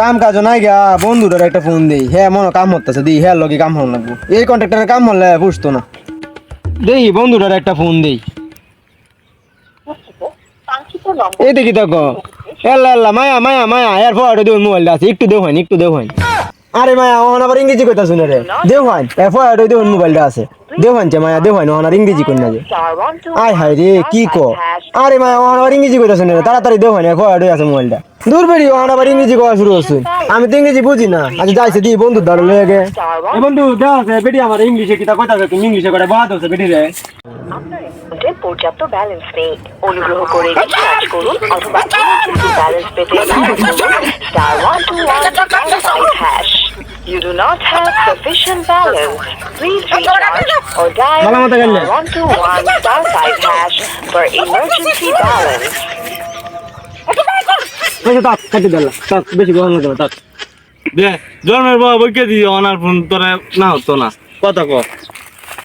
কাম কাজ নাই গা, বন্ধুটার একটা ফোন দেই। হ্যাঁ মনে কাম হতেছে দিই হ্যাঁ লগে কাম হল লাগবো এই কন্ট্রাক্টরের কাম হলে বুঝতো না। দেই, বন্ধুটার একটা ফোন দেই। এই দেখি। দেখো এল্লা এল্লা, মায়া মায়া মায়া, এর ফটো দেও, মোবাইলটা আছে, একটু হয়নি একটু হয়নি। আরে মায়া ওখানে আবার ইংরেজি কইতা শুনে রে? দেও হয় এ ফটো দেও মোবাইলটা আছে। দেও হানছে মায়া, দেও হয় ওখানে ইংরেজি কই না যে আয় হায় রে, কি কো? আরে মা ওখানে আবার ইংরেজি কইতা শুনে রে? তাড়াতাড়ি দেও হয়নি ফটো আছে মোবাইলটা। দূর বেরি ওখানে আবার ইংরেজি কওয়া শুরু হচ্ছে আমি তো ইংরেজি বুঝি না। আচ্ছা যাইছে দি বন্ধু ধরে লয়ে গে। বন্ধু দেও আছে বেটি আমার ইংলিশে কিতা কইতা তুমি ইংলিশে করে বাদ আছে বেটি রে। আপনার পর্যাপ্ত ব্যালেন্স নেই। অনুগ্রহ করে রিচার্জ করুন অথবা ব্যালেন্স পেতে star one two one hash You do not have sufficient balance. Please recharge or dial star one two one star five hash. For emergency balance. বেশি জন্মের বাবা বইকে দিও অনার ফোন তোরা না হতো না। কথা কর